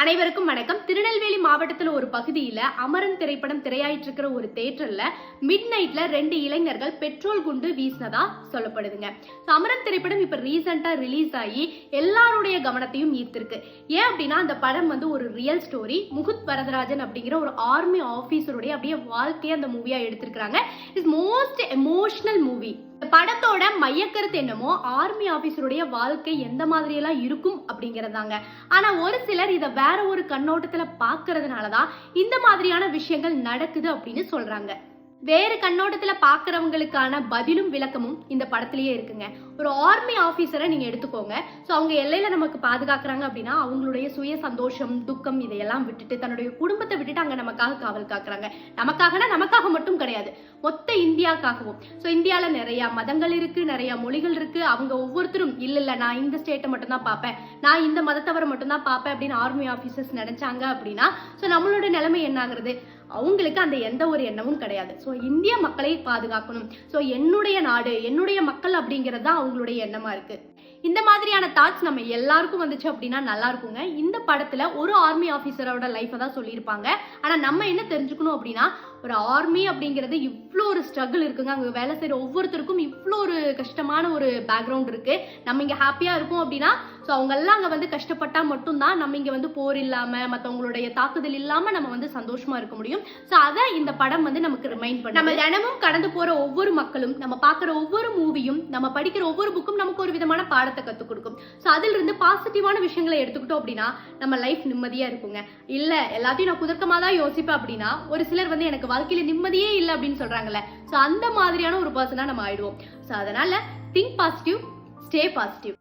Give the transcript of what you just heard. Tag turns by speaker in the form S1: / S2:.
S1: அனைவருக்கும் வணக்கம். திருநெல்வேலி மாவட்டத்தில் ஒரு பகுதியில் அமரன் திரைப்படம் திரையாயிட்டு இருக்கிற ஒரு தேட்டரில் மிட் நைட்ல ரெண்டு இளைஞர்கள் பெட்ரோல் குண்டு வீசினதா சொல்லப்படுதுங்க. அமரன் திரைப்படம் இப்போ ரீசெண்டாக ரிலீஸ் ஆகி எல்லாருடைய கவனத்தையும் ஈர்த்திருக்கு. ஏன் அப்படின்னா அந்த படம் வந்து ஒரு ரியல் ஸ்டோரி முகுத் வரதராஜன் அப்படிங்கிற ஒரு ஆர்மி ஆஃபீஸருடைய அப்படியே வாழ்க்கையை அந்த மூவியாக எடுத்திருக்கிறாங்க. இஸ் மோஸ்ட் எமோஷனல் மூவி படத்தோட மையக்கருத்து என்னமோ ஆர்மி ஆபீசருடைய வாழ்க்கை எந்த மாதிரி எல்லாம் இருக்கும் அப்படிங்கறதாங்க. ஆனா ஒரு சிலர் இத வேற ஒரு கண்ணோட்டத்துல பார்க்கறதுனால தான் இந்த மாதிரியான விஷயங்கள் நடக்குது அப்படின்னு சொல்றாங்க. வேறு கண்ணோட்டத்துல பாக்குறவங்களுக்கான பதிலும் விளக்கமும் இந்த படத்திலேயே இருக்குங்க. ஒரு ஆர்மி ஆஃபீஸரை நீங்க எடுத்துக்கோங்க. ஸோ அவங்க எல்லையில நமக்கு பாதுகாக்கிறாங்க அப்படின்னா அவங்களுடைய சுய சந்தோஷம் துக்கம் இதையெல்லாம் விட்டுட்டு தன்னுடைய குடும்பத்தை விட்டுட்டு அங்க நமக்காக காவல் காக்குறாங்க. நமக்காகனா நமக்காக மட்டும் கிடையாது. மொத்த இந்தியாக்காகவும். ஸோ இந்தியாவில் நிறைய மதங்கள் இருக்கு நிறைய மொழிகள் இருக்கு. அவங்க ஒவ்வொருத்தரும் இல்லை இல்லை நான் இந்த ஸ்டேட்டை மட்டும்தான் பார்ப்பேன். நான் இந்த மதத்தவரை மட்டும்தான் பார்ப்பேன் அப்படின்னு ஆர்மி ஆஃபீஸர்ஸ் நினைச்சாங்க அப்படின்னா ஸோ நம்மளோட நிலைமை என்ன ஆகுறது? அவங்களுக்கு அந்த எந்த ஒரு எண்ணமும் கிடையாது. ஸோ இந்திய மக்களை பாதுகாக்கணும். ஸோ என்னுடைய நாடு என்னுடைய மக்கள் அப்படிங்கிறது தான் அவங்களுடைய எண்ணமா இருக்கு. இந்த மாதிரியான தாட்ஸ் நம்ம எல்லாருக்கும் வந்துச்சு அப்படின்னா நல்லா இருக்குங்க. இந்த படத்துல ஒரு ஆர்மி ஆஃபீஸரோட லைஃப்பை தான் சொல்லியிருப்பாங்க. ஆனா நம்ம என்ன தெரிஞ்சுக்கணும் அப்படின்னா ஒரு ஆர்மி அப்படிங்கிறது இவ்வளோ ஒரு ஸ்ட்ரகிள் இருக்குங்க. அங்கே வேலை செய்கிற ஒவ்வொருத்தருக்கும் இவ்வளோ ஒரு கஷ்டமான ஒரு பேக்ரவுண்ட் இருக்குது நம்ம இங்கே ஹாப்பியாக இருக்கோம் அப்படின்னா ஸோ அவங்கெல்லாம் அங்கே வந்து கஷ்டப்பட்டால் மட்டும்தான் நம்ம இங்கே வந்து போர் இல்லாமல் மற்றவங்களுடைய தாக்குதல் இல்லாமல் நம்ம வந்து சந்தோஷமாக இருக்க முடியும். ஸோ அதை இந்த படம் வந்து நமக்கு ரிமைண்ட் பண்ணி நம்ம தினமும் கடந்து போகிற ஒவ்வொரு மக்களும் நம்ம பார்க்குற ஒவ்வொரு மூவியும் நம்ம படிக்கிற ஒவ்வொரு புக்கும் நமக்கு ஒரு விதமான பாடத்தை கற்றுக் கொடுக்கும். ஸோ அதிலிருந்து பாசிட்டிவான விஷயங்களை எடுத்துக்கிட்டோம் அப்படின்னா நம்ம லைஃப் நிம்மதியாக இருக்குங்க. இல்லை எல்லாத்தையும் நான் குதர்க்கமாக தான் யோசிப்பேன் அப்படின்னா ஒரு சிலர் வந்து எனக்கு வாழ்க்கையில் நிம்மதியே இல்லை அப்படின்னு சொல்கிறாங்க சொல்றாங்கல்ல. ஸோ அந்த மாதிரியான ஒரு பர்சனாக நம்ம ஆயிடுவோம். ஸோ அதனால திங்க் பாசிட்டிவ் ஸ்டே பாசிட்டிவ்